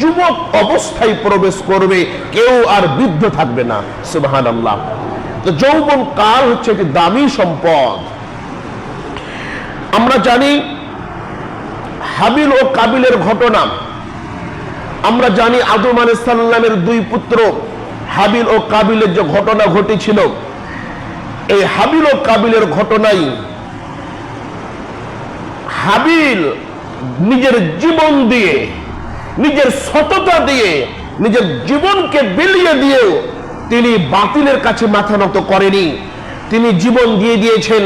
যুবক অবস্থায় প্রবেশ করবে, কেউ আর বৃদ্ধ থাকবে না। সুবাহান আল্লাহ তো যৌবন কাল হচ্ছে একটি দামি সম্পদ। আমরা জানি হাবিল ও কাবিলের ঘটনা। আমরা জানি আদম আলাইসাল্লামের দুই পুত্র, হাবিল ও কাবিলের যে ঘটনা ঘটেছিল। এই হাবিল ও কাবিলের ঘটনাই হাবিল নিজের জীবন দিয়ে নিজের সততা দিয়ে, নিজের জীবনকে বিলিয়ে দিয়েও তিনি বাতিলের কাছে মাথা নত করেনি। তিনি জীবন দিয়ে দিয়েছেন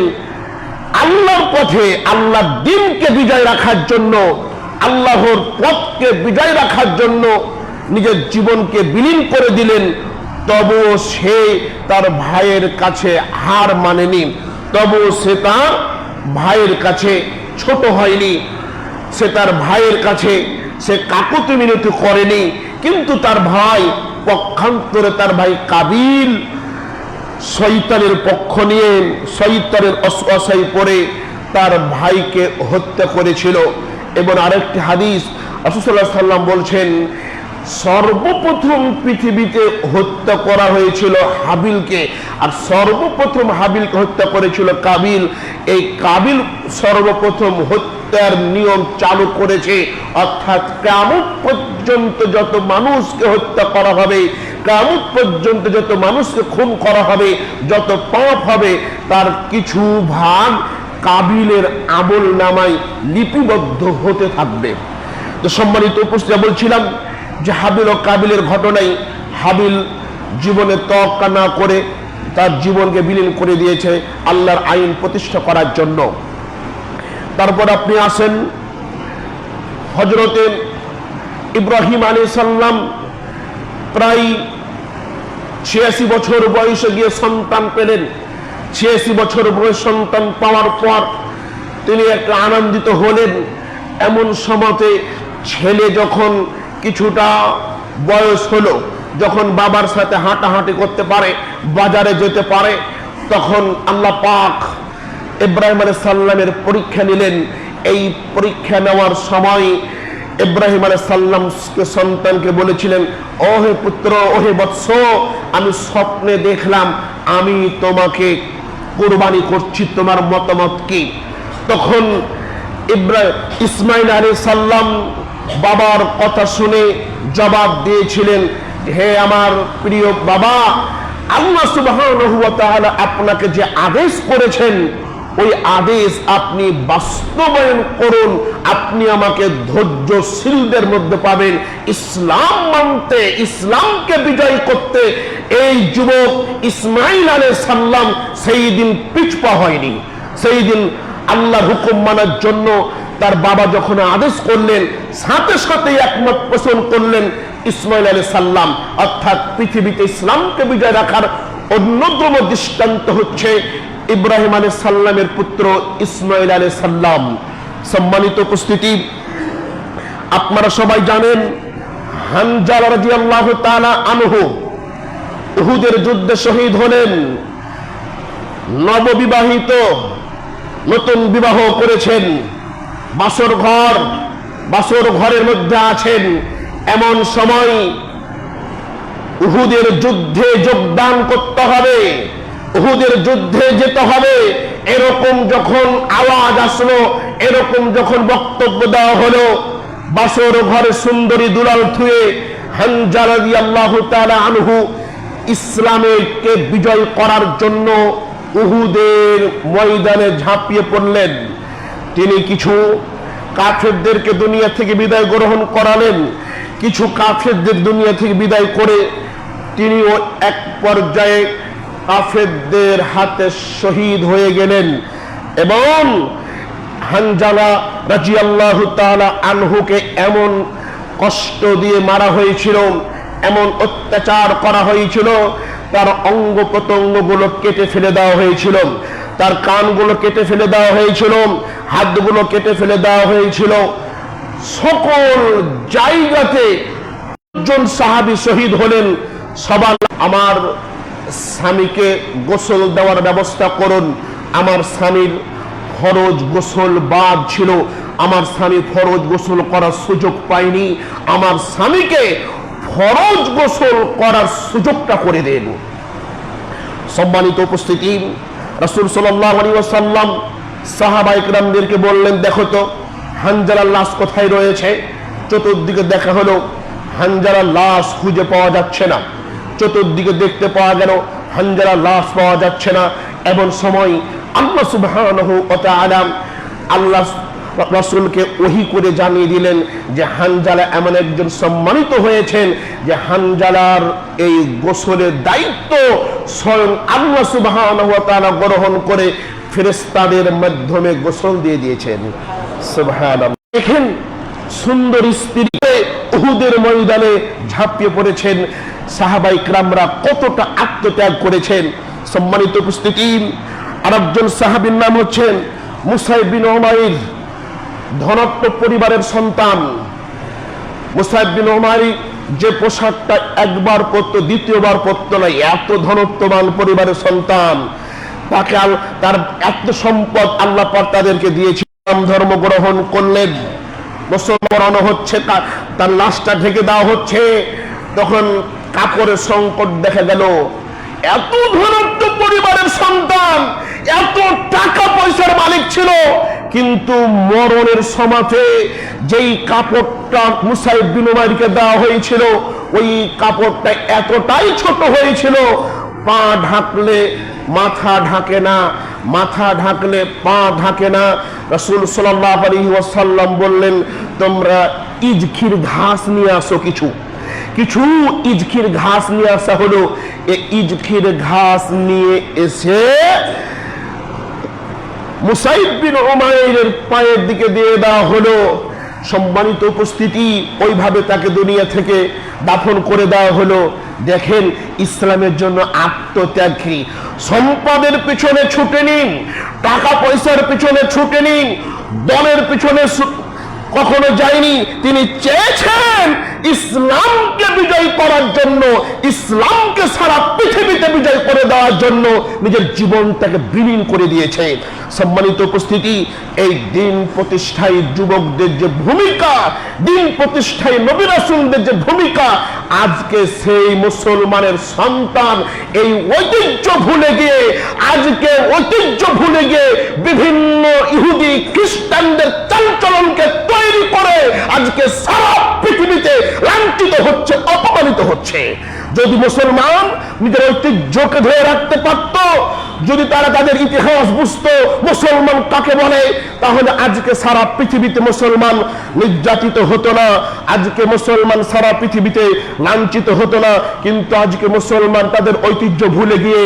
আল্লাহর পথে আল্লাহ দিনকে বিজয় রাখার জন্য, আল্লাহর পথকে বিজয় রাখার জন্য নিজের জীবনকে বিলীন করে দিলেন। তবুও সে তার ভাইয়ের কাছে হার মানেনি। তবুও সে তার ভাইয়ের কাছে ছোট হয়নি। সে তার ভাইয়ের কাছে সে কাকুতি মিনতি করেনি, কিন্তু তার ভাই পক্ষান্তরে তার ভাই কাবিল শৈতানের পক্ষ নিয়ে শৈতানের অশ্বাসাই পরে তার ভাইকে হত্যা করেছিল। এবং আরেকটি হাদিস আসুসাল্লাহ সাল্লাম বলছেন সর্বপ্রথম পৃথিবীতে হত্যা করা হয়েছিল হাবিলকে। আর সর্বপ্রথম হাবিলকে হত্যা করেছিল কাবিল। এই কাবিল সর্বপ্রথম হত্যার নিয়ম চালু করেছে। অর্থাৎ কেমন পর্যন্ত যত মানুষকে হত্যা করা হবে কেমন পর্যন্ত যত মানুষকে খুন করা হবে, যত পাপ হবে, তার কিছু ভাগ কাবিলের আমল নামায় লিপিবদ্ধ হতে থাকবে। তো সম্মানিত উপস্থিত, বলছিলাম যে হাবিল ও কাবিলের ঘটনাই হাবিল জীবনে তক্কা না করে তার জীবনকে বিলীন করে দিয়েছে আল্লাহর আইন প্রতিষ্ঠা করার জন্য। তারপর আপনি আসেন হজরতে ইব্রাহিম আলী সাল্লাম প্রায় ছিয়াশি বছর বয়সে গিয়ে সন্তান পেলেন। ছিয়াশি বছর বয়স সন্তান পাওয়ার পর তিনি একটা আনন্দিত হলেন। এমন সময়তে ছেলে যখন কিছুটা বয়স হলো, যখন বাবার সাথে হাঁটাহাঁটি করতে পারে, বাজারে যেতে পারে, তখন আল্লাহ পাক ইব্রাহিম আলী সাল্লামের পরীক্ষা নিলেন। এই পরীক্ষা নেওয়ার সময় ইব্রাহিম আলী সাল্লামকে সন্তানকে বলেছিলেন, ওহে পুত্র, ওহে বৎস, আমি স্বপ্নে দেখলাম, আমি তোমাকে কোরবানি করছি, তোমার মতামত কি? তখন ইব্রাহিম ইসমাইল আলী সাল্লাম বাবার কথা শুনে জবাব দিয়েছিলেন, হে আমার প্রিয় বাবা, আল্লাহ তাআলা আপনাকে যে আদেশ করেছেন, ওই আদেশ আপনি বাস্তবায়ন করুন। আপনি আমাকে ধৈর্যশীলদের মধ্যে পাবেন। ইসলাম মানতে, ইসলামকে বিজয় করতে এই যুবক ইসমাইল আলাইহিস সাল্লাম সেই দিন পিছপা হয়নি। সেই দিন আল্লাহ হুকুম মানার জন্য তার বাবা যখন আদেশ করলেন, সাথে সাথে একমত পোষণ করলেন ইসমাইল আলী সাল্লাম অর্থাৎ পৃথিবীতে ইসলামকে বিজয় রাখার অন্যতম দৃষ্টান্ত হচ্ছে ইব্রাহিম আলী সাল্লামের পুত্র ইসমাইল আলী সাল্লাম সম্মানিত উপস্থিতি, আপনারা সবাই জানেন, হানজাল শহীদ হলেন। নববিবাহিত, নতুন বিবাহ করেছেন। বাসর ঘর, বাসর ঘরের মধ্যে আছেন এমন সময় উহুদের যুদ্ধে যোগদান করতে হবে, উহুদের যুদ্ধে যেতে হবে। এরকম যখন আওয়াজ আসলো, এরকম যখন বক্তব্য দেওয়া হলো, বাসর ঘরে সুন্দরী দুলাল থুয়ে হানজালাদি আল্লাহ আনহু ইসলামকে বিজয় করার জন্য উহুদের ময়দানে ঝাঁপিয়ে পড়লেন। তিনি কিছু কাফেরদেরকে দুনিয়া থেকে বিদায় গ্রহণ করালেন। কিছু কাফেরদের দুনিয়া থেকে বিদায় করে তিনিও এক পর্যায়ে কাফেরদের হাতে শহীদ হয়ে গেলেন এবং হানজালা রাজি আল্লাহ আনহুকে এমন কষ্ট দিয়ে মারা হয়েছিল, এমন অত্যাচার করা হয়েছিল, তার অঙ্গ প্রত্যঙ্গগুলো কেটে ফেলে দেওয়া হয়েছিল। তার কানগুলো কেটে ফেলে দেওয়া হয়েছিল, হাতগুলো কেটে ফেলে দেওয়া হয়েছিল। সকল জায়গাতে জন সাহাবি শহীদ হলেন। সবার আমার স্বামীকে গোসল দেওয়ার ব্যবস্থা করুন। আমার স্বামীর ফরজ গোসল বাদ ছিল। আমার স্বামী ফরজ গোসল করার সুযোগ পায়নি। আমার স্বামীকে ফরজ গোসল করার সুযোগটা করে দেন। সম্মানিত উপস্থিতি রাসূল সাল্লাম সাহাবা ইকরামদেরকে বললেন, দেখো তো, হানজালার লাশ কোথায় রয়েছে? চতুর্দিকে দেখা হলো, হানজালার লাশ খুঁজে পাওয়া যাচ্ছে না। চতুর্দিকে দেখতে পাওয়া গেল, হানজালার লাশ পাওয়া যাচ্ছে না। এমন সময় আল্লাহ তাআলা আল্লাহ রসুলকে ওহি করে জানিয়ে দিলেন যে হানজালা এমন একজন সম্মানিত হয়েছেন যে হানজালার এই গোসলের দায়িত্ব স্বয়ং আল্লাহ সুবাহ গ্রহণ করে ফেরেস্তাদের মাধ্যমে গোসল দিয়ে দিয়েছেন। দেখেন সুন্দর স্ত্রী উহুদের ময়দানে ঝাঁপিয়ে পড়েছেন। সাহাবাই ক্রামরা কতটা আত্মত্যাগ করেছেন। সম্মানিত উপস্থিতি। আর একজন সাহাবীর নাম হচ্ছেন মুসাইব বিন ওমাইর ধনাত্ম পরিবারের সন্তান। মুসাইব বিন ওমারি যে পোশাকটা একবার পরতো, দ্বিতীয়বার পরতো না, এত ধনত্ববান পরিবারের সন্তান। তাকে তার এত সম্পদ আল্লাহ পাক তাদেরকে দিয়েছে। ধর্ম গ্রহণ করলেন। মুসলমান হচ্ছে তা- তার লাশটা ঢেকে দেওয়া হচ্ছে। তখন কাপড়ের সংকট দেখা গেল। এত ধনত্ব পরিবারের সন্তান, এত টাকা পয়সার মালিক ছিল, কিন্তু মরণের সমাথে যেই কাপড়টা মুসাইব বিন উমাইরকে দেওয়া হয়েছিল, ওই কাপড়টা এতটাই ছোট হয়েছিল, পা ঢাকলে মাথা ঢাকে না, মাথা ঢাকলে পা ঢাকে না। রসুল সাল্লাহ আলী ওয়াসাল্লাম বললেন, তোমরা ইজখির ঘাস নিয়ে আসো কিছু। কিছু ইজখির ঘাস নিয়ে আসা হলো। ইজখির ঘাস নিয়ে এসে মুসাইব বিন উমাইরের পায়ের দিকে দিয়ে দেওয়া হলো। সম্মানিত উপস্থিতি ওইভাবে তাকে দুনিয়া থেকে দাফন করে দেওয়া হলো। দেখেন, ইসলামের জন্য আত্মত্যাগ। সম্পদের পিছনে ছুটে নিন, টাকা পয়সার পিছনে ছুটে নিন, দলের পিছনে কখনো যায়নি। তিনি চেয়েছেন ইসলামকে বিজয় করার জন্য, ইসলামকে সারা পৃথিবীতে বিজয় করে দেওয়ার জন্য নিজের জীবনটাকে বিলীন করে দিয়েছে। সম্মানিত উপস্থিতি, এই দিন প্রতিষ্ঠায় যুবকদের যে ভূমিকা, দিন প্রতিষ্ঠায় নবী রাসূলদের যে ভূমিকা, আজকে সেই মুসলমানের সন্তান এই ঐতিহ্য ভুলে গিয়ে, আজকে ঐতিহ্য ভুলে গিয়ে বিভিন্ন ইহুদি খ্রিস্টানদের চালচলনকে তৈরি করে আজকে সারা পৃথিবীতে লাঞ্ছিত হচ্ছে, অপমানিত হচ্ছে। যদি মুসলমান নিজের ঐতিহ্যকে ধরে রাখতে পারত, যদি তারা তাদের ইতিহাস বুঝতো, মুসলমান কাকে বলে, তাহলে আজকে সারা পৃথিবীতে মুসলমান নির্যাতিত হতো না, আজকে মুসলমান সারা পৃথিবীতে লাঞ্ছিত হতো না, কিন্তু আজকে মুসলমান তাদের ঐতিহ্য ভুলে গিয়ে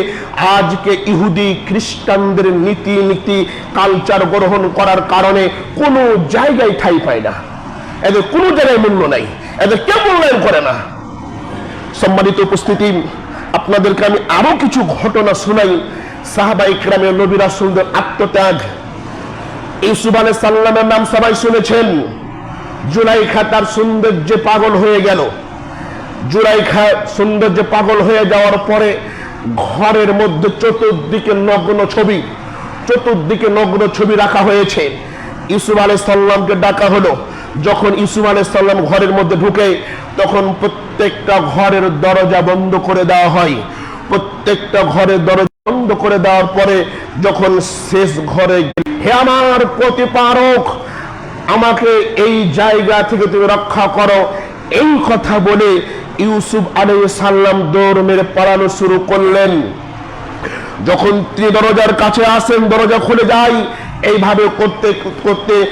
আজকে ইহুদি খ্রিস্টানদের নীতি নীতি কালচার গ্রহণ করার কারণে কোনো জায়গায় ঠাই পায় না। এদের কোনো জায়গায় মূল্য নাই। এদের কেউ মূল্যায়ন করে না। সম্মানিত উপস্থিতি, আপনাদেরকে আমি আরও কিছু ঘটনা শোনাই। সাহাবা ইকরামের নবী রাসূলদের আত্মত্যাগ। ইউসুফ আলাইহিস সালামের নাম সবাই শুনেছেন। জুলাইখা তার সৌন্দর্যে পাগল হয়ে গেল। জুলাইখা সৌন্দর্যে পাগল হয়ে যাওয়ার পরে ঘরের মধ্যে চতুর্দিকে নগ্ন ছবি, চতুর্দিকে নগ্ন ছবি রাখা হয়েছে। ইউসুফ আলাইহিস সালামকে ডাকা হলো। যখন ইউসুফ আলাইহিস সালাম ঘরের মধ্যে ঢুকে, তখন প্রত্যেকটা ঘরের দরজা বন্ধ করে দেওয়া হয়। প্রত্যেকটা ঘরের দরজা বন্ধ করে দেওয়ার পরে যখন শেষ ঘরে হে আমার প্রতিপারক, আমাকে এই জায়গা থেকে তুমি রক্ষা করো। এই কথা বলে ইউসুফ আলাইহিস সালাম দৌড় মেরে পালানো শুরু করলেন। যখন তিনি দরজার কাছে আসেন, দরজা খুলে যায়। এইভাবে করতে করতে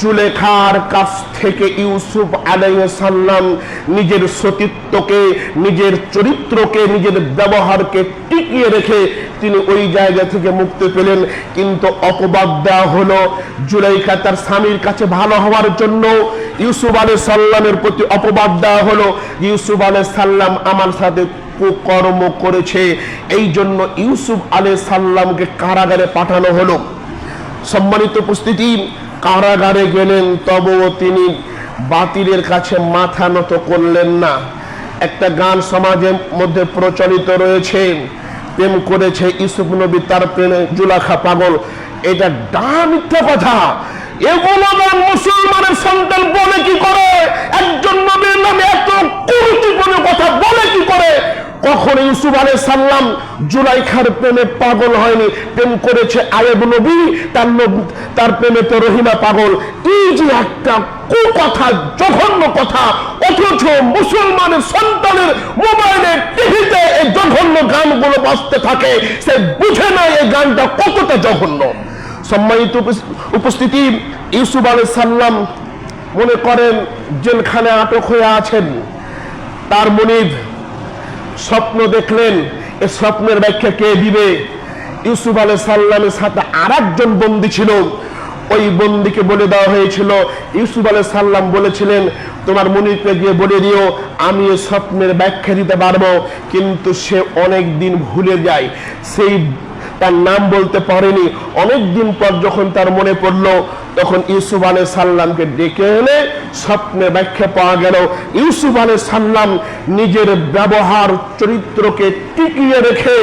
জুলেখার কাছ থেকে ইউসুফ আলাইসাল্লাম নিজের সতীত্বকে, নিজের চরিত্রকে, নিজের ব্যবহারকে টিকিয়ে রেখে তিনি ওই জায়গা থেকে মুক্তি পেলেন। কিন্তু অপবাদ দেওয়া হলো জুলেখা তার স্বামীর কাছে ভালো হওয়ার জন্য। ইউসুফ আলাই সাল্লামের প্রতি অপবাদ দেওয়া হলো, ইউসুফ আলাই সাল্লাম আমার সাথে কুকর্ম করেছে। এই জন্য ইউসুফ আলাই সাল্লামকে কারাগারে পাঠানো হলো। সম্মানিত উপস্থিতি কারাগারে গেলেন, তবুও তিনি বাতিলের কাছে মাথা নত করলেন না। একটা গান সমাজের মধ্যে প্রচলিত রয়েছে, প্রেম করেছে ইসুফ নবী, তার প্রেমে জুলাখা পাগল। এটা ডা মিথ্যা কথা। এগুলো মুসলমানের সন্তান বলে কি করে? একজন নবীর নামে এত কুরুচিপূর্ণ কথা বলে কি করে? কখন ইউসুফ আলাই সাল্লাম জুলাইখার প্রেমে পাগল হয়নি, প্রেম করেছে আয়েব নবী, তার তার প্রেমে তো রহিমা পাগল। এই যে একটা কুকথা, জঘন্য কথা, অথচ মুসলমানের সন্তানের মোবাইলে টিভিতে এই জঘন্য গানগুলো বাজতে থাকে, সে বুঝে না এই গানটা কতটা জঘন্য। সম্মানিত উপস- উপস্থিতি, ইউসুফ আলাই সাল্লাম মনে করেন জেলখানে আটক হয়ে আছেন। তার মনিব স্বপ্ন দেখলেন, এ স্বপ্নের ব্যাখ্যা কে দিবে? ইউসুফ আলাই সাল্লামের সাথে আর একজন বন্দি ছিল। ওই বন্দিকে বলে দেওয়া হয়েছিল, ইউসুফ আলাই সাল্লাম বলেছিলেন, তোমার মনিরকে গিয়ে বলে দিও, আমি স্বপ্নের ব্যাখ্যা দিতে পারব। কিন্তু সে অনেক দিন ভুলে যায়। সেই তার নাম বলতে পারেনি। অনেক দিন পর যখন তার মনে পড়ল তখন ইউসুফ আলাই সাল্লামকে ডেকে এনে স্বপ্নে ব্যাখ্যা পাওয়া গেল, ইউসুফ আলাই সাল্লাম নিজের ব্যবহার চরিত্রকে টিকিয়ে রেখে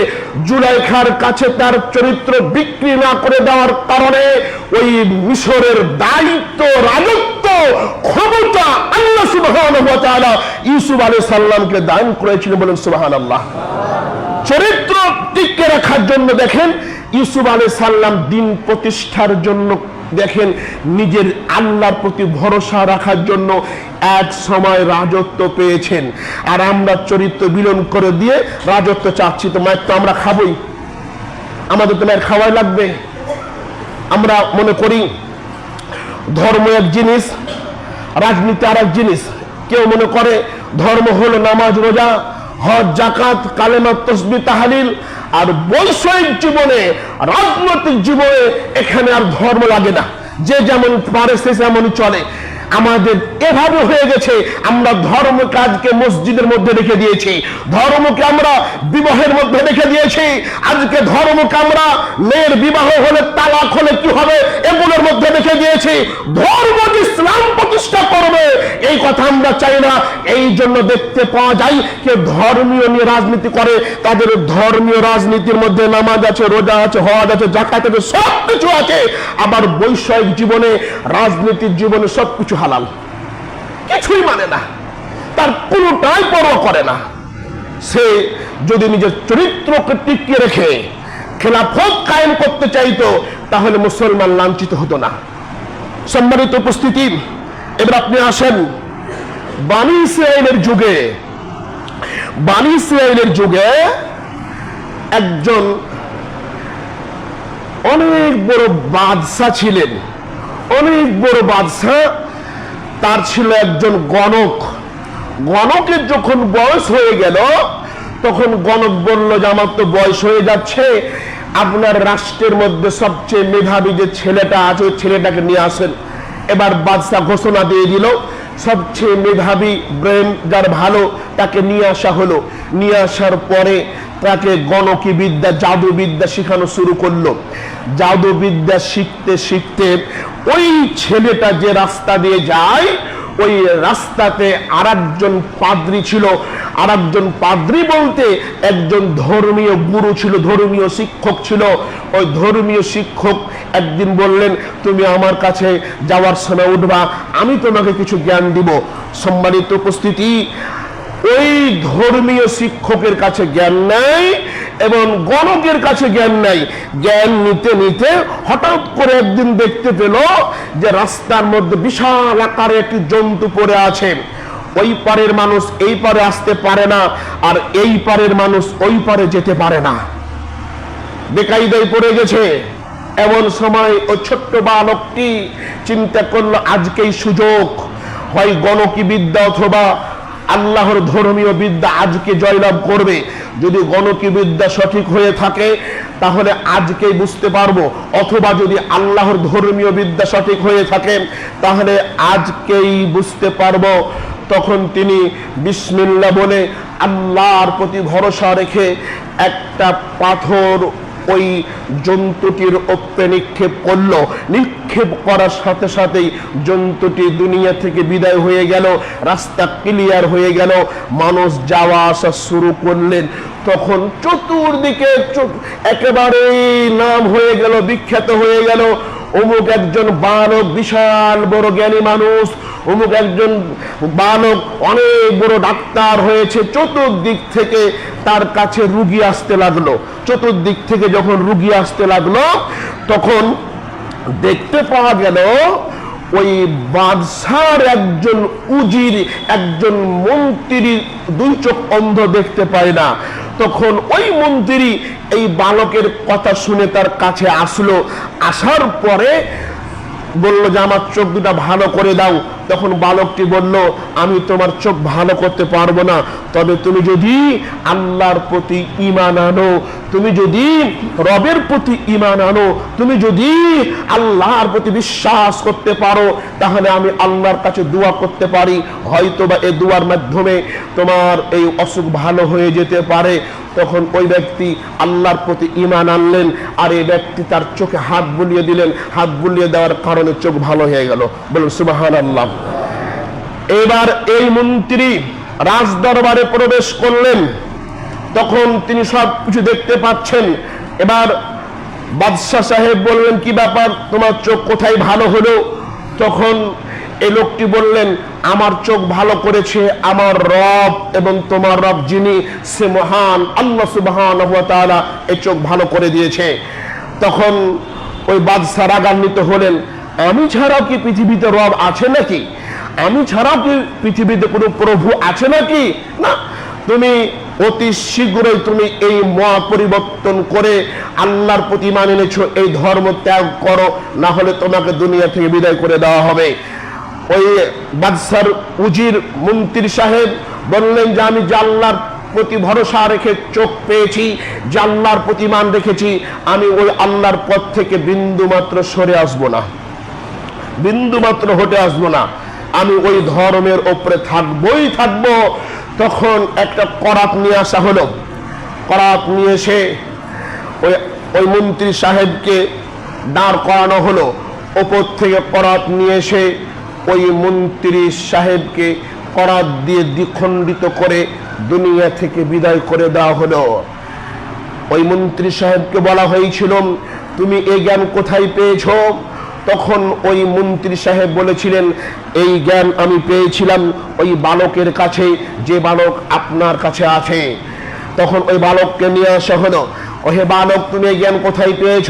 জুলাইখার কাছে তার চরিত্র বিক্রি না করে দেওয়ার কারণে ওই মিশরের দায়িত্ব, রাজত্ব, ক্ষমতা আল্লাহ ওয়া ইউসুফ আলাই সাল্লামকে দান করেছিলেন বলেন সুবহানাল্লাহ। চরিত্র টিকে রাখার জন্য দেখেন, ইউসুফ আলাই সাল্লাম দিন প্রতিষ্ঠার জন্য দেখেন, নিজের আল্লাহর প্রতি ভরসা রাখার জন্য এক সময় রাজত্ব পেয়েছেন। আর আমরা চরিত্র বিলন করে দিয়ে রাজত্ব চাচ্ছি। তো মায়ের তো আমরা খাবই। আমাদের তো মায়ের খাওয়াই লাগবে। আমরা মনে করি, ধর্ম এক জিনিস, রাজনীতি আর এক জিনিস। কেউ মনে করে, ধর্ম হলো নামাজ, রোজা, হজ, জাকাত কালেমা তসবি, তাহালিল। আর বৈষয়িক জীবনে, রাজনৈতিক জীবনে এখানে আর ধর্ম লাগে না। যে যেমন পারে সে যেমন চলে। আমাদের এভাবে হয়ে গেছে, আমরা ধর্ম কাজকে মসজিদের মধ্যে রেখে দিয়েছি। ধর্মকে আমরা বিবাহের মধ্যে রেখে দিয়েছি। আজকে ধর্মকে আমরা মেয়ের বিবাহ হলে তালাক হলে কি হবে? এগুলোর মধ্যে রেখে দিয়েছি। ধর্ম ইসলাম প্রতিষ্ঠা করবে। এই কথা আমরা চাই না। এই জন্য দেখতে পাওয়া যায় যে ধর্মীয় নিয়ে রাজনীতি করে। তাদের ধর্মীয় রাজনীতির মধ্যে নামাজ আছে, রোজা আছে, হজ আছে জাকাত আছে সব কিছু আছে। আবার বৈষয়িক জীবনে, রাজনীতির জীবনে সবকিছু হালাল। কিছুই মানে না। তার কোনোটাই পরোয়া করে না। সে যদি নিজের চরিত্রকে টিকিয়ে রেখে খেলাফত কায়েম করতে চাইতো, তাহলে মুসলমান লাঞ্ছিত হতো না। সম্মানিত উপস্থিতি, এবার আপনি আসেন। বানি ইসরায়েলের যুগে বানি ইসরায়েলের যুগে একজন অনেক বড় বাদশা ছিলেন। অনেক বড় বাদশা তার ছিল একজন গণক। গণকের যখন বয়স হয়ে গেল, তখন গণক বলল যে, আমার তো বয়স হয়ে যাচ্ছে। আপনার রাষ্ট্রের মধ্যে সবচেয়ে মেধাবী যে ছেলেটা আছে, ওই ছেলেটাকে নিয়ে আসেন। এবার বাদশাহ ঘোষণা দিয়ে দিল, সবচেয়ে মেধাবী ব্রেন যার ভালো, তাকে নিয়ে আসা হলো। নিয়ে আসার পরে তাকে গণকি বিদ্যা জাদু বিদ্যা শেখানো শুরু করল। জাদু বিদ্যা শিখতে শিখতে ওই ছেলেটা যে রাস্তা দিয়ে যায়, ওই রাস্তাতে আর একজন পাদ্রি ছিল। আর পাদ্রি বলতে একজন ধর্মীয় গুরু ছিল, ধর্মীয় শিক্ষক ছিল। ওই ধর্মীয় শিক্ষক একদিন বললেন, তুমি আমার কাছে যাওয়ার সময় উঠবা, আমি তোমাকে কিছু জ্ঞান দিব। সম্মানিত উপস্থিতি ওই ধর্মীয় শিক্ষকের কাছে জ্ঞান নাই এবং গণকের কাছে জ্ঞান নাই। জ্ঞান নিতে নিতে হঠাৎ করে একদিন দেখতে পেল যে রাস্তার মধ্যে বিশাল আকারে একটি জন্তু পড়ে আছে। ওই পারের মানুষ এই পারে আসতে পারে না আর এই পারের মানুষ ওই পারে যেতে পারে না। বেকায়দায় পড়ে গেছে। এমন সময় ওই ছোট্ট বালকটি চিন্তা করল, আজকেই সুযোগ। হয় গণকি বিদ্যা অথবা আল্লাহর ধর্মীয় বিদ্যা আজকে জয়লাভ করবে। যদি গণকি বিদ্যা সঠিক হয়ে থাকে, তাহলে আজকেই বুঝতে পারব। অথবা যদি আল্লাহর ধর্মীয় বিদ্যা সঠিক হয়ে থাকে, তাহলে আজকেই বুঝতে পারব। তখন তিনি বিসমিল্লা বলে আল্লাহর প্রতি ভরসা রেখে একটা পাথর ওই জন্তুটির ওপরে নিক্ষেপ করল। নিক্ষেপ করার সাথে সাথেই জন্তুটি দুনিয়া থেকে বিদায় হয়ে গেল, রাস্তা ক্লিয়ার হয়ে গেল, মানুষ যাওয়া আসা শুরু করলেন। তখন চতুর্দিকে একেবারেই নাম হয়ে গেল, বিখ্যাত হয়ে গেল। অমুক একজন বারো বিশাল বড় জ্ঞানী মানুষ অমুক একজন বালক অনেক বড় ডাক্তার হয়েছে, চতুর্দিক থেকে তার কাছে রুগী আসতে লাগল। চতুর্দিক থেকে যখন রুগী আসতে লাগল, তখন দেখতে পাওয়া গেল, ওই বাদশার একজন উজির, একজন মন্ত্রীর দুই চোখ অন্ধ দেখতে পায় না। তখন ওই মন্ত্রী এই বালকের কথা শুনে তার কাছে আসলো। আসার পরে বলল, যে আমার চোখ দুটা ভালো করে দাও। তখন বালকটি বলল, আমি তোমার চোখ ভালো করতে পারব না। তবে তুমি যদি আল্লাহর প্রতি ইমান আনো তুমি যদি রবের প্রতি ইমান আনো, তুমি যদি আল্লাহর প্রতি বিশ্বাস করতে পারো, তাহলে আমি আল্লাহর কাছে দোয়া করতে পারি। হয়তো বা এই দোয়ার মাধ্যমে তোমার এই অসুখ ভালো হয়ে যেতে পারে। তখন ওই ব্যক্তি আল্লাহর প্রতি ইমান আনলেন আর এই ব্যক্তি তার চোখে হাত বুলিয়ে দিলেন। হাত বুলিয়ে দেওয়ার কারণে চোখ ভালো হয়ে গেল। বলুন সুবাহান আল্লাহ এবার এই মন্ত্রী রাজদরবারে প্রবেশ করলেন। তখন তিনি সব কিছু দেখতে পাচ্ছেন। এবার বাদশাহ সাহেব বললেন, কি ব্যাপার? তোমার চোখ কোথায় ভালো হলো? তখন এই লোকটি বললেন, আমার চোখ ভালো করেছে, আমার রব এবং তোমার রব যিনি, সে মহান আল্লাহ সুবহান এই চোখ ভালো করে দিয়েছে। তখন ওই বাদশাহ রাগান্বিত হলেন, আমি ছাড়াও কি পৃথিবীতে রব আছে নাকি? আমি ছাড়াও কি পৃথিবীতে কোনো প্রভু আছে নাকি? না, তুমি অতি শীঘ্রই তুমি এই মহা পরিবর্তন করে আল্লাহর প্রতি মানে এনেছো, এই ধর্ম ত্যাগ করো, না হলে তোমাকে দুনিয়া থেকে বিদায় করে দেওয়া হবে। ওই বাদশার উজির মন্ত্রী সাহেব বললেন যে, আমি যে আল্লাহর প্রতি ভরসা রেখে চোখ পেয়েছি জাল্লার আল্লাহর প্রতি মান রেখেছি, আমি ওই আল্লাহর পথ থেকে বিন্দু মাত্র সরে আসব না। বিন্দু মাত্র হটে আসব না। আমি ওই ধর্মের ওপরে থাকবোই থাকব। তখন একটা করাত নিয়ে আসা হলো। করাত নিয়ে এসে ওই ওই মন্ত্রী সাহেবকে দাঁড় করানো হলো। ওপর থেকে করাত নিয়ে এসে ওই মন্ত্রী সাহেবকে করাত দিয়ে দ্বিখণ্ডিত করে দুনিয়া থেকে বিদায় করে দেওয়া হলো। ওই মন্ত্রী সাহেবকে বলা হয়েছিল, তুমি এই জ্ঞান কোথায় পেয়েছ? তখন ওই মন্ত্রী সাহেব বলেছিলেন, এই জ্ঞান আমি পেয়েছিলাম ওই বালকের কাছে, যে বালক আপনার কাছে আছে। তখন ওই বালককে নিয়ে আসা হলো, ওহে বালক, তুমি জ্ঞান কোথায় পেয়েছ?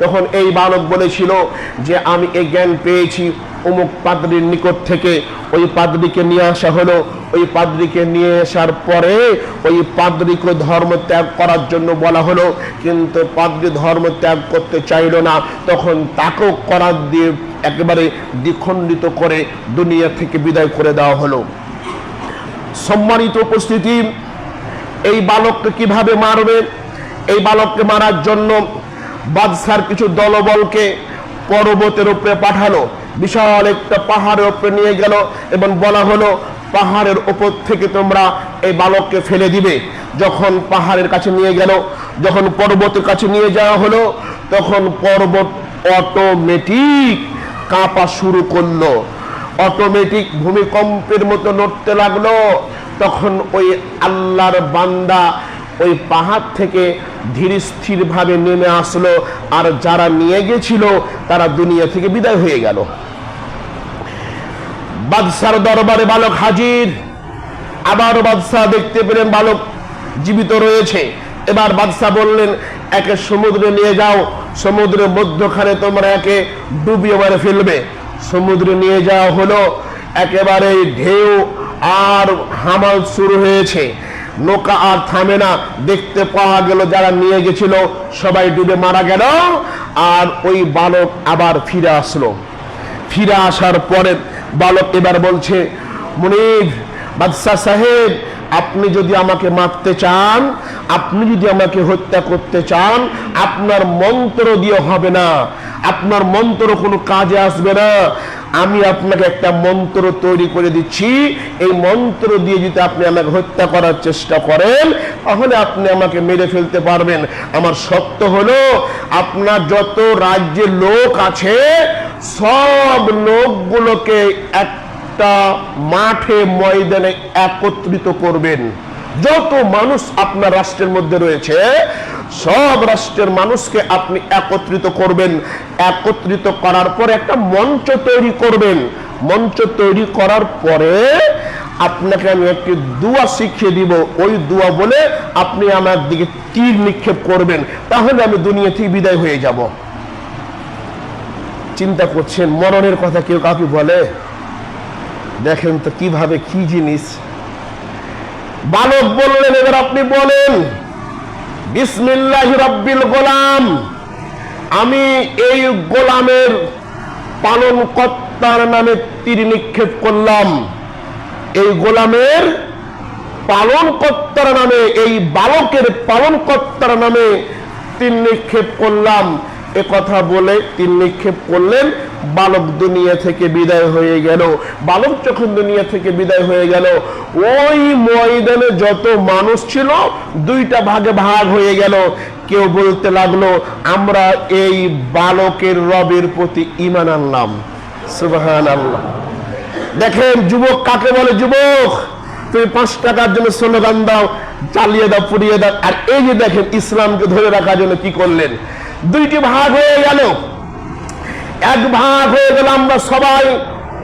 তখন এই বালক বলেছিল যে, আমি এই জ্ঞান পেয়েছি। অমুক পাদ্রির নিকট থেকে ওই পাদ্রিকে নিয়ে আসা হলো। ওই পাদ্রিকে নিয়ে আসার পরে ওই পাদ্রিকে ধর্ম ত্যাগ করার জন্য বলা হলো। কিন্তু পাদ্রি ধর্ম ত্যাগ করতে চাইল না। তখন তাকেও করার দিয়ে একেবারে দ্বিখণ্ডিত করে দুনিয়া থেকে বিদায় করে দেওয়া হলো। সম্মানিত উপস্থিতি, এই বালককে কীভাবে মারবে? এই বালককে মারার জন্য বাদশার কিছু দলবলকে পর্বতের উপরে পাঠালো। বিশাল একটা পাহাড়ের উপরে নিয়ে গেল এবং বলা হলো, পাহাড়ের ওপর থেকে তোমরা এই বালককে ফেলে দিবে। যখন পাহাড়ের কাছে নিয়ে গেল, যখন পর্বতের কাছে নিয়ে যাওয়া হলো, তখন পর্বত অটোমেটিক কাঁপা শুরু করল। অটোমেটিক ভূমিকম্পের মতো নড়তে লাগল। তখন ওই আল্লাহর বান্দা ওই পাহাড় থেকে ধীর স্থির ভাবে নেমে আসলো। আর যারা নিয়ে গেছিল, তারা দুনিয়া থেকে বিদায় হয়ে গেল। বাদশার দরবারে বালক হাজির। আবার বাদশাহ দেখতে পেলেন বালক জীবিত রয়েছে। এবার বাদশাহ বললেন, একে সমুদ্রে নিয়ে যাও। সমুদ্রের মধ্যখানে তোমরা একে ডুবিয়ে মারে ফেলবে। সমুদ্রে নিয়ে যাওয়া হলো। একেবারে ঢেউ আর হামাল শুরু হয়েছে। নৌকা আর থামে না। দেখতে পাওয়া গেল যারা নিয়ে গেছিল, সবাই ডুবে মারা গেল, আর ওই বালক আবার ফিরে আসলো। ফিরে আসার পরে বালক এবার বলছে, মনির, বাদশাহ সাহেব, আপনি যদি আমাকে মারতে চান, আপনি যদি আমাকে হত্যা করতে চান, আপনার মন্ত্র দিয়ে হবে না। আপনার মন্ত্র কোনো কাজে আসবে না। আমি আপনাকে একটা মন্ত্র তৈরি করে দিচ্ছি। এই মন্ত্র দিয়ে যদি আপনি আমাকে হত্যা করার চেষ্টা করেন, তাহলে আপনি আমাকে মেরে ফেলতে পারবেন। আমার সত্য হলো, আপনার যত রাজ্যের লোক আছে, সব লোকগুলোকে একটা মাঠে ময়দানে একত্রিত করবেন। যত মানুষ আপনার রাষ্ট্রের মধ্যে রয়েছে, সব রাষ্ট্রের মানুষকে আপনি একত্রিত করবেন। একত্রিত করার পরে একটা মঞ্চ তৈরি করবেন। মঞ্চ তৈরি করার পরে আপনাকে আমি একটি দুয়া শিখিয়ে দিব। ওই দুয়া বলে আপনি আমার দিকে তীর নিক্ষেপ করবেন। তাহলে আমি দুনিয়া থেকে বিদায় হয়ে যাব। চিন্তা করছেন, মরণের কথা কেউ কাউকে বলে? দেখেন তো কীভাবে কি জিনিস। বালক বললেন, এবার আপনি বলেন, বিসমিল্লাহ রব্বিল গোলাম, আমি এই গোলামের পালন কর্তার নামে তীর নিক্ষেপ করলাম। এই গোলামের পালন কর্তার নামে, এই বালকের পালন কর্তার নামে তীর নিক্ষেপ করলাম। এ কথা বলে তীর নিক্ষেপ করলেন। বালক দুনিয়া থেকে বিদায় হয়ে গেল। বালক যখন দুনিয়া থেকে বিদায় হয়ে গেল, ওই ময়দানে যত মানুষ ছিল, দুইটা ভাগে ভাগ হয়ে গেল। কেউ বলতে লাগল, আমরা এই বালকের রবের প্রতি ইমান আনলাম। সুবহান আল্লাহ দেখেন, যুবক কাকে বলে? যুবক, তুমি পাঁচ টাকার জন্য স্লোগান দাও, চালিয়ে দাও, পুড়িয়ে দাও। আর এই যে দেখেন, ইসলামকে ধরে রাখার জন্য কি করলেন? দুইটি ভাগ হয়ে গেল। এক ভাগ হয়ে গেল আমরা সবাই।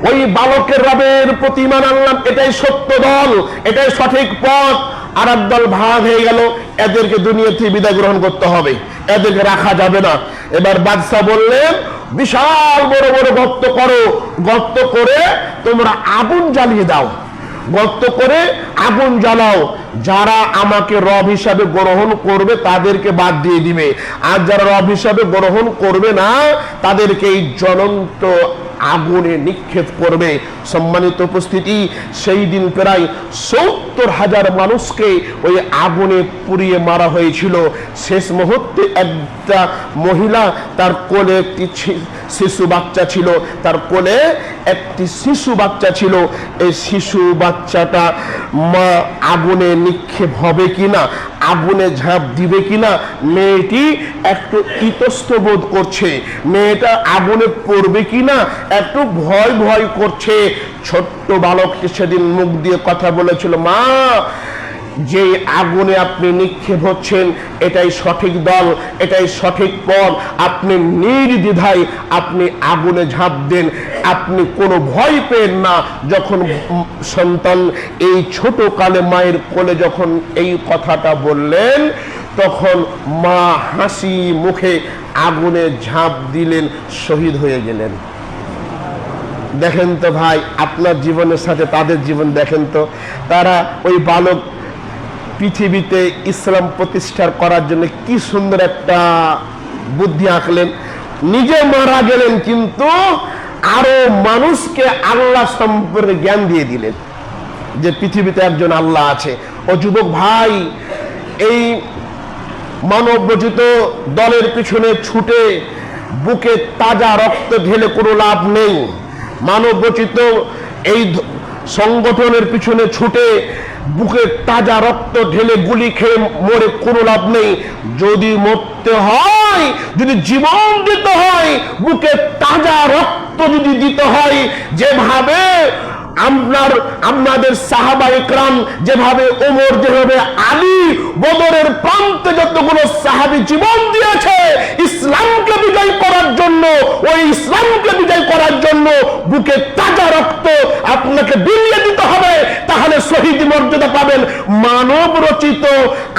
ওই বালকের রবের প্রতিমান আনলাম, এটাই সত্য দল, এটাই সঠিক পথ। আর দল ভাগ হয়ে গেল, এদেরকে দুনিয়া থেকে বিদায় গ্রহণ করতে হবে, এদেরকে রাখা যাবে না। এবার বাদশাহ বললেন, বিশাল বড় বড় গর্ত করো, গর্ত করে তোমরা আগুন জ্বালিয়ে দাও, গর্ত করে আগুন জ্বালাও। যারা আমাকে রব হিসাবে গ্রহণ করবে তাদেরকে বাদ দিয়ে দিবে। আর যারা রব হিসাবে গ্রহণ করবে না তাদেরকে এই জ্বলন্ত আগুনে নিক্ষেপ করবে। সম্মানিত উপস্থিতি, সেই দিন প্রায় সত্তর হাজার মানুষকে ওই আগুনে পুড়িয়ে মারা হয়েছিল। শেষ মুহূর্তে একটা মহিলা, তার কোলে একটি শিশু বাচ্চা ছিল। তার কোলে একটি শিশু বাচ্চা ছিল। এই শিশু বাচ্চাটা মা আগুনে নিক্ষেপ হবে কিনা? আগুনে ঝাঁপ দিবে কিনা? মেয়েটি একটু ইতস্ত বোধ করছে। মেয়েটা আগুনে পড়বে কিনা? একটু ভয় ভয় করছে। ছোট্ট বালকটি সেদিন মুখ দিয়ে কথা বলেছিল, মা যে আগুনে আপনি নিক্ষেপ হচ্ছেন, এটাই সঠিক দল, এটাই সঠিক পথ। আপনি নির্দ্বিধায় আপনি আগুনে ঝাঁপ দেন। আপনি কোনো ভয় পেন না। যখন সন্তান এই ছোট কালে মায়ের কোলে যখন এই কথাটা বললেন, তখন মা হাসি মুখে আগুনে ঝাঁপ দিলেন, শহীদ হয়ে গেলেন। দেখেন তো ভাই, আপনার জীবনের সাথে তাদের জীবন দেখেন তো। তারা ওই বালক পৃথিবীতে ইসলাম প্রতিষ্ঠা করার জন্য কি সুন্দর একটা বুদ্ধি আঁকলেন। নিজে মারা গেলেন কিন্তু আরও মানুষকে আল্লাহ সম্পর্কে জ্ঞান দিয়ে দিলেন যে পৃথিবীতে একজন আল্লাহ আছে। ও যুবক ভাই, এই মানব রচিত দলের পিছনে ছুটে বুকে তাজা রক্ত ঢেলে কোনো লাভ নেই। মানব রচিত এই সংগঠনের পিছনে ছুটে বুকে তাজা রক্ত ঢেলে গুলি খেয়ে মরে কোনো লাভ নেই। যদি মরতে হয়, যদি জীবন দিতে হয়, বুকে তাজা রক্ত যদি দিতে হয়, যেভাবে আপনার আপনাদের সাহাবা ইকরাম যেভাবে ওমর, যেভাবে আলী বদরের প্রান্তে যতগুলো সাহাবি জীবন দিয়েছে, ইসলামকে বিজয় করার জন্য, ওই ইসলামকে বিজয় করার জন্য বুকে তাজা রক্ত আপনাকে বিলিয়ে দিতে হবে, তাহলে শহীদ মর্যাদা পাবেন। মানব রচিত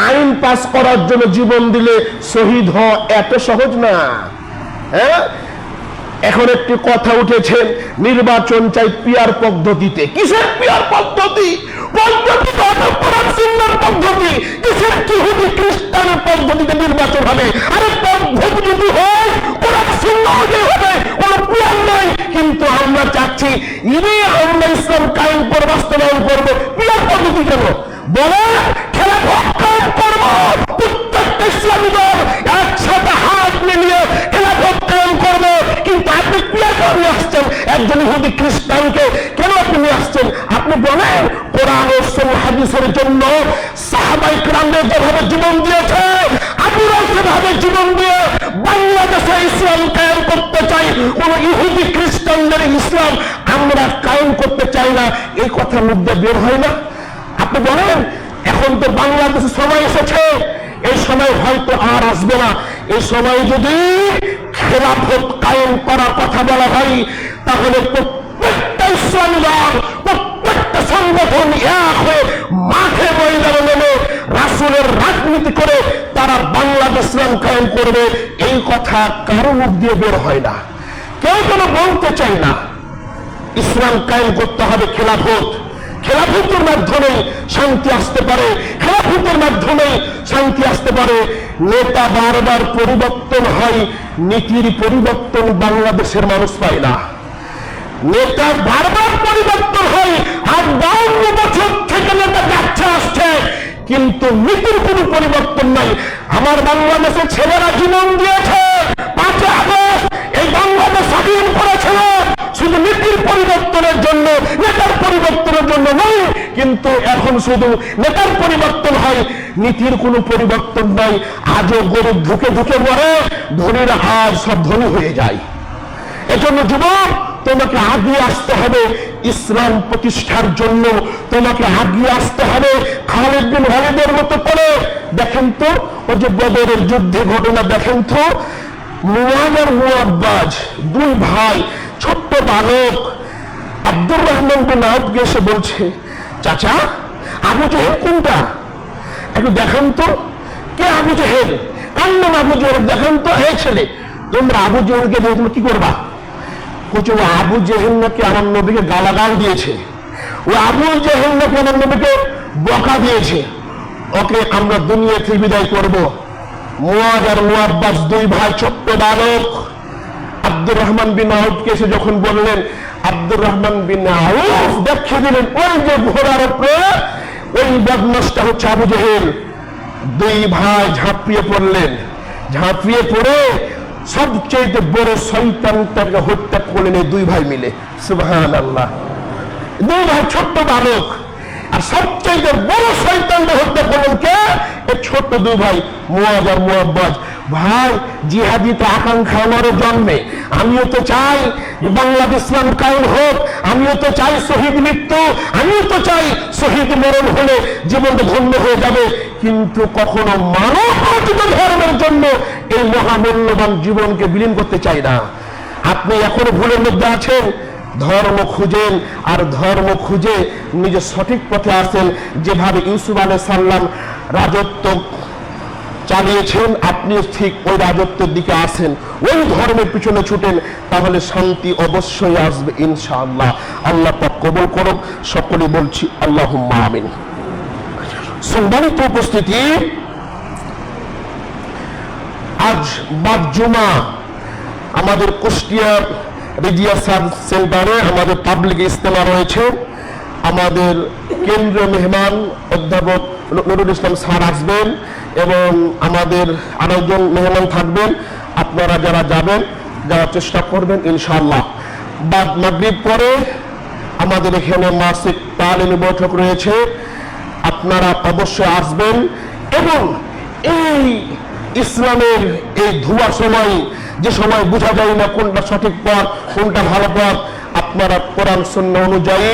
আইন পাস করার জন্য জীবন দিলে শহীদ হওয়া এত সহজ না। হ্যাঁ? এখন একটি কথা উঠেছে নির্বাচন চাই পিয়ার পদ্ধতিতে। কিসের পিয়ার পদ্ধতি? যদি কিন্তু আমরা চাচ্ছি পদ্ধতি খেলা ইসলামী দল একসাথে হাত মিলিয়ে খেলাফত কায়েম করব কিন্তু আপনি পিয়ার করে আসছেন একজন ইহুদি খ্রিস্টানকে কেন আপনি নিয়ে আসছেন? আপনি বলেন, কোরআন ও হাদিসের জন্য সাহাবাই যেভাবে জীবন দিয়েছে সেভাবে জীবন দিয়ে বাংলাদেশে ইসলাম কায়েম করতে চাই, কোন ইহুদি খ্রিস্টানদের ইসলাম আমরা কায়েম করতে চাই না, এই কথা মধ্যে বের হয় না। আপনি বলেন, এখন তো বাংলাদেশে সময় এসেছে, এই সময় হয়তো আর আসবে না। এই সময় যদি খেলাফত কায়েম করার কথা বলা হয় তাহলে প্রত্যেকটা ইসলামী প্রত্যেকটা সংগঠন এক হয়ে মাঠে ময়দানে নেমে রাসুলের রাজনীতি করে তারা বাংলাদেশ ইসলাম কায়েম করবে, এই কথা কারও মুখ দিয়ে বের হয় না। কেউ কোনো বলতে চায় না, ইসলাম কায়েম করতে হবে খেলাফত। খেলাফতের মাধ্যমে শান্তি আসতে পারে, খেলাফতের মাধ্যমে শান্তি আসতে পারে। নেতা বারবার পরিবর্তন হয়, নীতির পরিবর্তন বাংলাদেশের মানুষ পায় না। নেতা বারবার পরিবর্তন হয় আর বাউন্ন বছর থেকে নেতা যাচ্ছে আসছে। কিন্তু নীতির কোনো পরিবর্তন নাই। আমার বাংলাদেশের ছেলেরা জীবন দিয়েছে। পাঁচে আগস্ট এই বাংলাদেশ স্বাধীন করেছিল। শুধু নীতির পরিবর্তনের জন্য, নেতার পরিবর্তনের জন্য নয়, কিন্তু এখন শুধু নেতার পরিবর্তন হয়। নীতির কোনো পরিবর্তন নাই। আজও গরিব ঢুকে ঢুকে মরে, ধনীরা হার সব ধনী হয়ে যায়। এজন্য যুবক, তোমাকে আগিয়ে আসতে হবে ইসলাম প্রতিষ্ঠার জন্য। তোমাকে আগিয়ে আসতে হবে খালেদ বিন ওয়ালিদের মতো করে। দেখেন তো, ওই যে বদরের যুদ্ধে ঘটনা দেখেন তো মুয়াব্বাজ, দুই ভাই, ছোট্ট বালক, আব্দুর রহমান বিন এসে বলছে, চাচা, আবু জেহেল কোনটা? একটু দেখান তো, কে আবু জেহেল? কার নাম আবু জেহেল? দেখান তো হে ছেলে। তোমরা আবু জেহেলকে দিয়ে কি করবা? বলছে ও আবু জেহেল নাকি আমার নবীকে গালাগাল দিয়েছে। ও আবু জেহেল নাকি আমার নবীকে বকা দিয়েছে। ওকে আমরা দুনিয়া থেকে বিদায় করব। মুয়াজ আর মুয়াব্বাস দুই ভাই ছোট্ট বালক। আব্দুর রহমান বিন আউফকে এসে যখন বললেন, আব্দুর রহমান বিন আউফ দেখিয়ে দিলেন ওই যে ঘোড়ার উপরে, ওই বদমাসটা হচ্ছে আবু জেহেল। দুই ভাই ঝাঁপিয়ে পড়লেন। ঝাঁপিয়ে পড়ে সবচেয়ে বড় শৈতানটাকে হত্যা করলেন এই দুই ভাই মিলে। সুবহান আল্লাহ দুই ভাই ছোট্ট বালক। আর সবচেয়ে বড় শৈতানটা হত্যা করলেন কে? ছোট্ট দুই ভাই মুয়াজ আর ভাই, জিহাদি তো আকাঙ্ক্ষা আমারও জন্মে। আমিও তো চাই বাংলাদেশ ইসলাম কায়েম হোক, আমিও তো চাই শহীদ মৃত্যু, আমিও তো চাই শহীদ মরণ হলে জীবনটা ধন্য হয়ে যাবে। কিন্তু কখনো মানব ধর্মের জন্য এই মহামূল্যবান জীবনকে বিলীন করতে চাই না। আপনি এখনও ভুলের মধ্যে আছেন। ধর্ম খুঁজেন আর ধর্ম খুঁজে নিজের সঠিক পথে আসেন। যেভাবে ইউসুফ আলাই সাল্লাম রাজত্ব চালিয়েছেন আপনি ঠিক ওই রাজত্বের দিকে আসেন ওই ধর্মের পিছনে ছুটেন, তাহলে শান্তি অবশ্যই আসবে, ইনশাআল্লাহ। আল্লাহ পাক কবুল করুক। সকলে বলছি আল্লাহ আমিন। সম্মানিত উপস্থিতি, আজ বাদ জুমা আমাদের কুষ্টিয়ার সাব সেন্টারে আমাদের পাবলিক ইস্তেমা রয়েছে। আমাদের কেন্দ্রীয় মেহমান অধ্যাপক নুরুল ইসলাম স্যার আসবেন। এবং আমাদের আরেকজন মেহমান থাকবেন, আপনারা যারা যাবেন, যারা চেষ্টা করবেন ইনশাল্লাহ বাদ মাগরিব পরে আমাদের এখানে মাসিক তালিমি বৈঠক রয়েছে। আপনারা অবশ্যই আসবেন এবং এই ইসলামের এই ধোয়া সময় যে সময় বোঝা যায় না কোনটা সঠিক পথ, কোনটা ভালো পথ আপনারা কোরআন শূন্য অনুযায়ী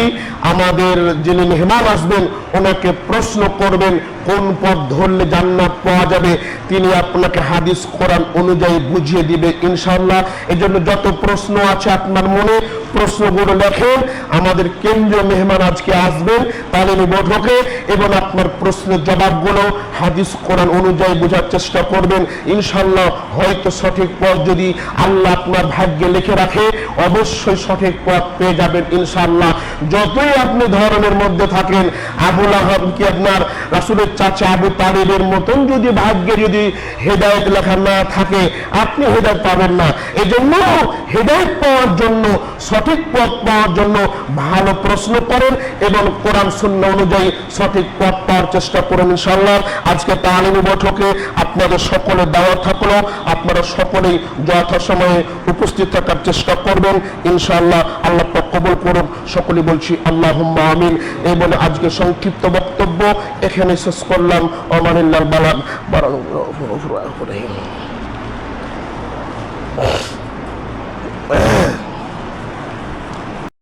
আমাদের যিনি মেহমান আসবেন, ওনাকে প্রশ্ন করবেন, কোন পথ ধরলে জান্নাত পাওয়া যাবে? তিনি আপনাকে হাদিস কোরআন অনুযায়ী বুঝিয়ে দিবে ইনশাল্লাহ এই জন্য যত প্রশ্ন আছে আপনার মনে, প্রশ্নগুলো লেখেন। আমাদের কেন্দ্রীয় মেহমান আজকে আসবেন, তালিমি বৈঠকে, এবং আপনার প্রশ্নের জবাবগুলো হাদিস কোরআন অনুযায়ী বোঝার চেষ্টা করবেন। ইনশাল্লাহ হয়তো সঠিক পথ যদি আল্লাহ আপনার ভাগ্যে লিখে রাখে অবশ্যই সঠিক পথ পেয়ে যাবেন ইনশাল্লাহ যতই আপনি ধর্মের মধ্যে থাকেন আবুল আহম কি আপনার রাসুলের চাচা আবু তালিবের মতন যদি ভাগ্যে যদি হেদায়ত লেখা না থাকে, আপনি হেদায়ত পাবেন না। এই জন্য হেদায়ত পাওয়ার জন্য, সঠিক পথ পাওয়ার জন্য ভালো প্রশ্ন করেন এবং কোরআন শূন্য অনুযায়ী সঠিক পথ পাওয়ার চেষ্টা করুন ইনশাল্লাহ আজকে তালিমি বৈঠকে আপনাদের সকলের দাওয়াত থাকল। আপনারা সকলেই যথাসময়ে উপস্থিত থাকার চেষ্টা করবেন। করবেন ইনশাআল্লাহ আল্লাহ কবল করুন সকলে বলছি আল্লাহ আমিন। এই বলে আজকে সংক্ষিপ্ত বক্তব্য এখানে শেষ করলাম। অমানিল্লাল বালান বারাকাতুহু।